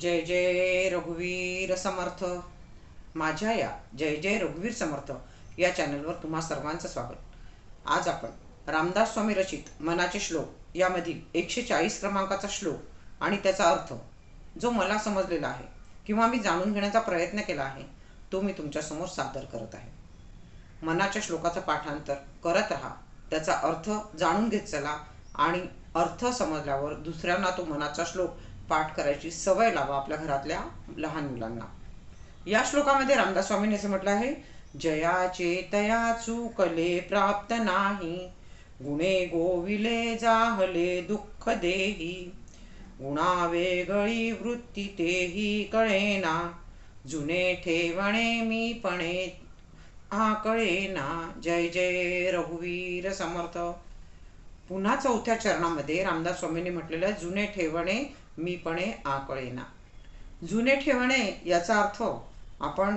जय जय रघुवीर समर्थ. माझ्या या जय जय रघुवीर समर्थ या चॅनलवर तुम्हा सर्वांचं स्वागत. आज आपण रामदास स्वामी रचित मनाचे श्लोक यामधील एकशे चाळीस क्रमांकाचा श्लोक आणि त्याचा अर्थ जो मला समजलेला आहे किंवा मी जाणून घेण्याचा प्रयत्न केला आहे तो मी तुमच्यासमोर सादर करत आहे. मनाच्या श्लोकाचं पाठांतर करत राहा त्याचा अर्थ जाणून घेत चला आणि अर्थ समजल्यावर दुसऱ्यांना तो मनाचा श्लोक पाठ करायची सवय लावा आपल्या घरातल्या लहान मुलांना. या श्लोकामध्ये रामदास स्वामींनी असं म्हटलं आहे जयाचे तया चुकले प्राप्त नाही गुणे गोविले जाहले दुःख देही गुणा वेगळी वृत्ती तेही कळेना जुने ठेवणे मी पणे आकळेना जय जय रघुवीर समर्थ. पुन्हा चौथ्या चरणामध्ये रामदास स्वामींनी म्हटलेलं आहे, जुने ठेवणे मीपणे आकळेना जुने ठेवणे याचा अर्थ आपण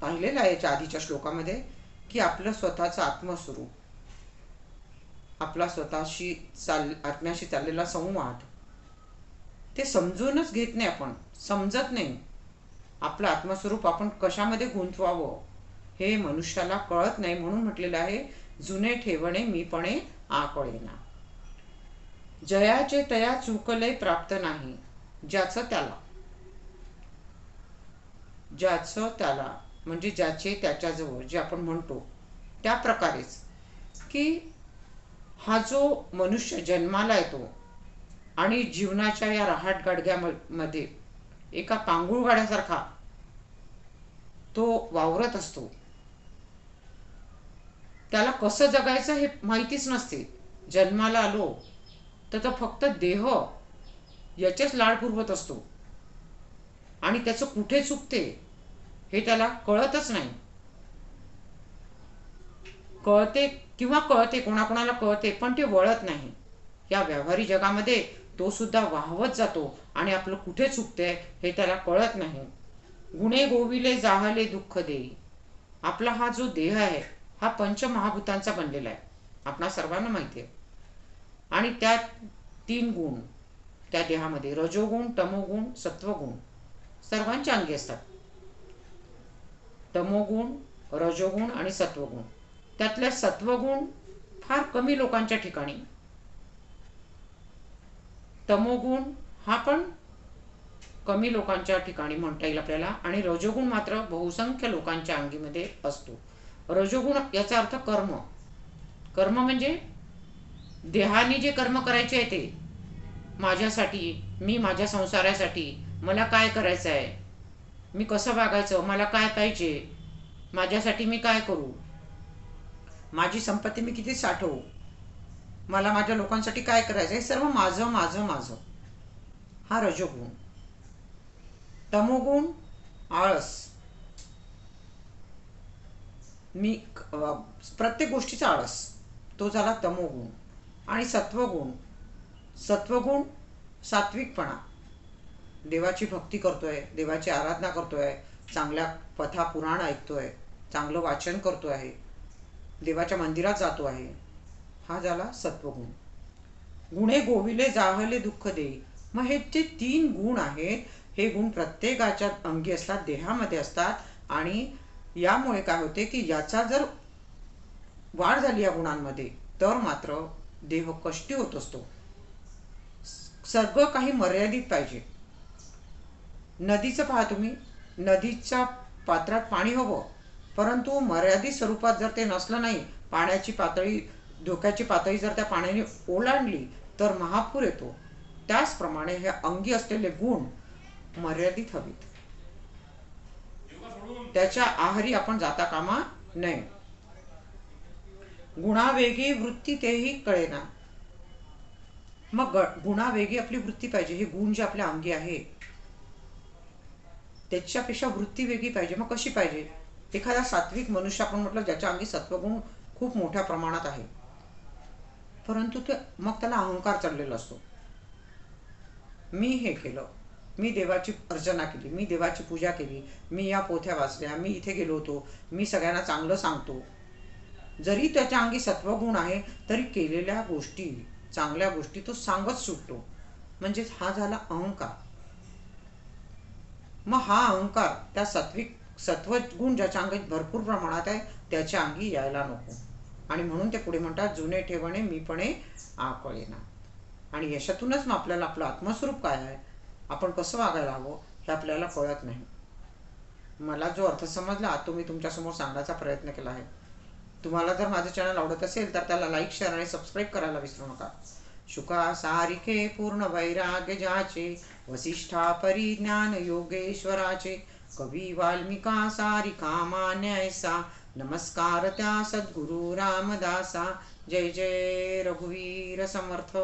पाहिलेला आहे याच्या आधीच्या श्लोकामध्ये की आपलं स्वतःचं आत्मस्वरूप आपला स्वतःशी चाल आत्म्याशी चाललेला संवाद ते समजूनच घेत नाही आपण समजत नाही. आपलं आत्मस्वरूप आपण कशामध्ये गुंतवावं हे मनुष्याला कळत नाही म्हणून म्हटलेलं आहे जुने ठेवणे मीपणे आकळेना जयाचे तया चुकले प्राप्त नाही ज्याचं त्याला. ज्याचं त्याला म्हणजे ज्याचे त्याच्याजवळ जे आपण म्हणतो त्या प्रकारेच की हा जो मनुष्य जन्माला येतो आणि जीवनाच्या या रहाट गाडग्यामध्ये एका पांगुळ गाड्यासारखा तो वावरत असतो त्याला कसं जगायचं हे माहितीच नसते. जन्माला आलो तर तो फक्त देह याचेच लाड पुरवत असतो. आणि त्याचं कुठे चुकते हे त्याला कळतच नाही. कळते किंवा कळते कोणाकोणाला कळते पण ते वळत नाही. या व्यावहारी जगामध्ये तो सुद्धा वाहवत जातो आणि आपलं कुठे चुकते हे त्याला कळत नाही. गुणे गोविले जाहले दुःख देई. आपला हा जो देह आहे हा पंचमहाभूतांचा बनलेला आहे. आपणा सर्वांना माहिती आहे. आणि त्यात तीन गुण त्या देहामध्ये. रजोगुण तमोगुण सत्वगुण सर्वांच्या अंगी असतात. तमोगुण रजोगुण आणि सत्वगुण. त्यातल्या सत्वगुण फार कमी लोकांच्या ठिकाणी. तमोगुण हा पण कमी लोकांच्या ठिकाणी म्हणता येईल आपल्याला. आणि रजोगुण मात्र बहुसंख्य लोकांच्या अंगीमध्ये असतो. रजोगुण याचा अर्थ कर्म. कर्म म्हणजे देहाने जे कर्म करायचे आहे ते. माझ्यासाठी मी माझ्या संसारासाठी मला काय करायचं आहे? मी कसं वागायचं? मला काय पाहिजे? माझ्यासाठी मी काय करू? माझी संपत्ती मी किती साठवू? मला माझ्या लोकांसाठी काय करायचं? हे सर्व माझं माझं माझं. हा रजोगुण. तमोगुण आळस. मी प्रत्येक गोष्टीचा आळस. तो झाला तमोगुण आणि सत्वगुण. सत्वगुण सात्विकपणा. देवाची भक्ती करतोय देवाची आराधना करतोय चांगल्या कथा पुराण ऐकतोय चांगलं वाचन करतो आहे देवाच्या मंदिरात जातो आहे. हा झाला सत्वगुण. गुणे गोविले जाहले दुःख देई मग हे जे तीन गुण आहेत हे गुण प्रत्येकाच्या अंगी असतात देहामध्ये असतात आणि यामुळे काय होते की याचा जर वाढ झाली या गुणांमध्ये तर मात्र देह कष्टी होत असतो. सर्व काही मर्यादित पाहिजे. नदीचं पहा तुम्ही. नदीच्या पात्रात पाणी हवं परंतु मर्यादित स्वरूपात जर ते नसलं नाही पाण्याची पातळी धोक्याची पातळी जर त्या पाण्याने ओलांडली तर महापूर येतो. त्याचप्रमाणे हे अंगी असलेले गुण मर्यादित हवेत. त्याच्या आहारी आपण जाता कामा नये. गुणावेगी वृत्ती तेही कळेना. मग गुणावेगी आपली वृत्ती पाहिजे हे गुण जे आपल्या अंगी आहे. त्याच्यापेक्षा वृत्ती वेगळी पाहिजे मग कशी पाहिजे? एखादा सात्विक मनुष्य आपण म्हटलं ज्याच्या अंगी सत्वगुण खूप मोठ्या प्रमाणात आहे. परंतु ते मग त्याला अहंकार चढलेला असतो. मी हे केलं. मी देवाची अर्चना केली मी देवाची पूजा केली मी या पोथ्या वाचल्या मी इथे गेलो होतो मी सगळ्यांना चांगलं सांगतो. जरी त्याच्या अंगी सत्वगुण आहे तरी केलेल्या गोष्टी चांगल्या गोष्टी तो सांगत सुटतो. म्हणजेच हा झाला अहंकार. मग हा अहंकार त्या सात्विक सत्व गुण ज्याच्या अंगी भरपूर प्रमाणात आहे त्याच्या अंगी यायला नको. आणि म्हणून ते पुढे म्हणतात जुने ठेवणे मीपणे आकळेना. आणि यशातूनच मग आपल्याला आपलं आत्मस्वरूप काय आहे? आपण कसं वागायला हवं हे आपल्याला कळत नाही. मला जो अर्थ समजला तो मी तुमच्यासमोर सांगण्याचा प्रयत्न केला आहे. तुम्हाला जर माझं चॅनल आवडत असेल तर त्याला लाईक शेअर आणि सबस्क्राईब करायला विसरू नका. शुका सारिके पूर्ण वैराग्य जाचे वसिष्ठा परिज्ञान योगेश्वराचे कवी वाल्मिका सारिका मान्यायसा नमस्कार त्या सद्गुरु रामदासा जय जय रघुवीर समर्थ.